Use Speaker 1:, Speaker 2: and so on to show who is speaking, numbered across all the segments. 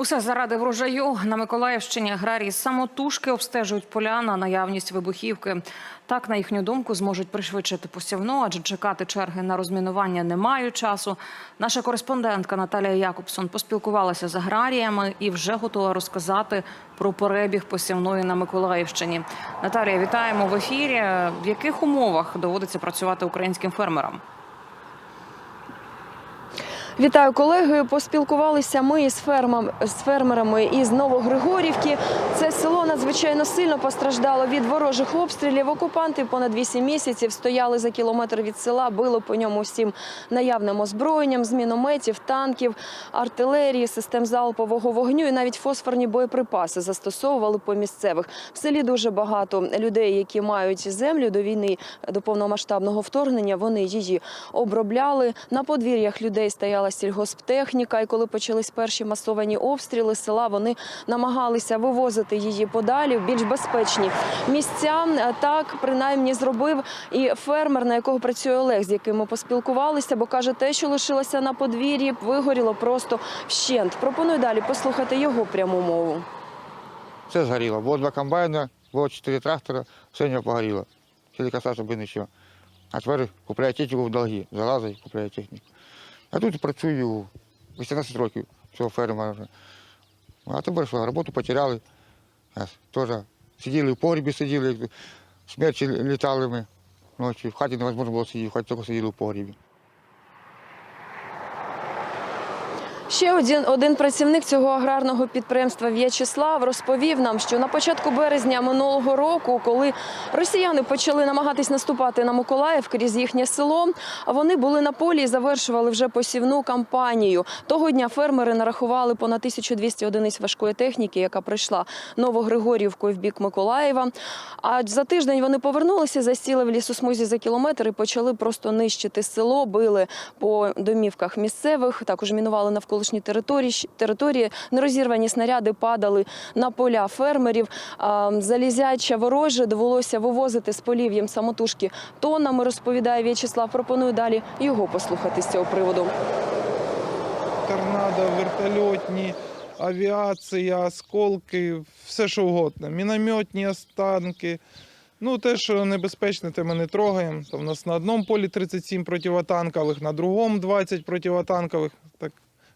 Speaker 1: Усе заради врожаю на Миколаївщині аграрії самотужки обстежують поля на наявність вибухівки. Так, на їхню думку, зможуть пришвидшити посівну, адже чекати черги на розмінування не мають часу. Наша кореспондентка Наталія Якобсон поспілкувалася з аграріями і вже готова розказати про перебіг посівної на Миколаївщині. Наталія, вітаємо в ефірі. В яких умовах доводиться працювати українським фермерам?
Speaker 2: Вітаю колеги. Поспілкувалися ми із фермам з фермерами із Новогригорівки. Це село надзвичайно сильно постраждало від ворожих обстрілів. Окупанти понад 8 місяців стояли за кілометр від села, били по ньому всім наявним озброєнням з мінометів, танків, артилерії, систем залпового вогню і навіть фосфорні боєприпаси застосовували по місцевих. В селі дуже багато людей, які мають землю до війни, до повномасштабного вторгнення. Вони її обробляли. На подвір'ях людей стояла сільгосптехніка. І коли почались перші масовані обстріли села, вони намагалися вивозити її подалі в більш безпечні місця. Так принаймні зробив і фермер, на якого працює Олег, з яким ми поспілкувалися, бо каже, те, що лишилося на подвір'ї, вигоріло просто вщент. Пропоную далі послухати його пряму мову.
Speaker 3: Все згоріло. Було два комбайна, було чотири трактора, все не погоріло. Тільки касався би нічого. А тепер купляю техніку в долги. Залазить, купляю техніку. А тут працюю 18 років цього фермера. А тепер що, роботу потеряли. Теж сиділи в погрібі, сиділи, смерчі літали ми ночі. В хаті невозможно було сидіти, в хаті тільки сиділи в погрібі.
Speaker 2: Ще один, один працівник цього аграрного підприємства В'ячеслав розповів нам, що на початку березня минулого року, коли росіяни почали намагатись наступати на Миколаїв крізь їхнє село, вони були на полі і завершували вже посівну кампанію. Того дня фермери нарахували понад 1200 одиниць важкої техніки, яка прийшла Новогригорівкою в бік Миколаєва. А за тиждень вони повернулися, засіли в лісосмузі за кілометр і почали просто нищити село, били по домівках місцевих, також мінували навколишні території. території. Нерозірвані снаряди падали на поля фермерів. Залізяча вороже довелося вивозити з полів їм самотужки тоннами, розповідає В'ячеслав. Пропоную далі його послухати з цього приводу.
Speaker 4: торнадо, вертольотні, авіація, осколки, все що угодно. Мінометні останки. Ну, те, що небезпечне, те ми не трогаємо. То в нас на одному полі 37 противотанкових, на другому 20 противотанкових. Так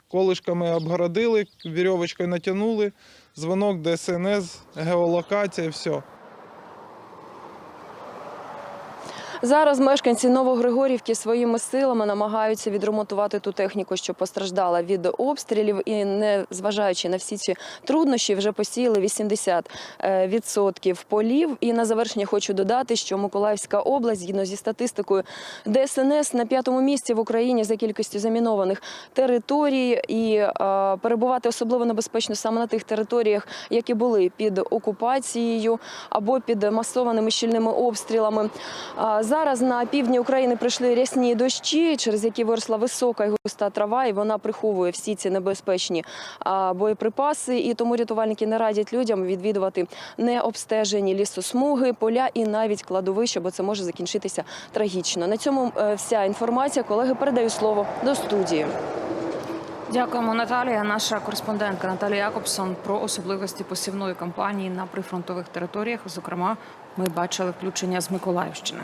Speaker 4: колишками обгородили, вірьовочкою натягнули, дзвонок ДСНС, геолокація, все.
Speaker 2: Зараз мешканці Новогригорівки своїми силами намагаються відремонтувати ту техніку, що постраждала від обстрілів, і не зважаючи на всі ці труднощі, вже посіяли 80% е, полів. І на завершення хочу додати, що Миколаївська область, згідно зі статистикою ДСНС, на п'ятому місці в Україні за кількістю замінованих територій, і е, перебувати особливо небезпечно саме на тих територіях, які були під окупацією або під масованими щільними обстрілами. А Зараз на півдні України прийшли рясні дощі, через які виросла висока і густа трава, і вона приховує всі ці небезпечні боєприпаси. І тому рятувальники не радять людям відвідувати необстежені лісосмуги, поля і навіть кладовища, бо це може закінчитися трагічно. На цьому е, вся інформація. Колеги, передаю слово до студії.
Speaker 1: Дякуємо, Наталія. Наша кореспондентка Наталія Якобсон про особливості посівної кампанії на прифронтових територіях. Зокрема, ми бачили включення з Миколаївщини.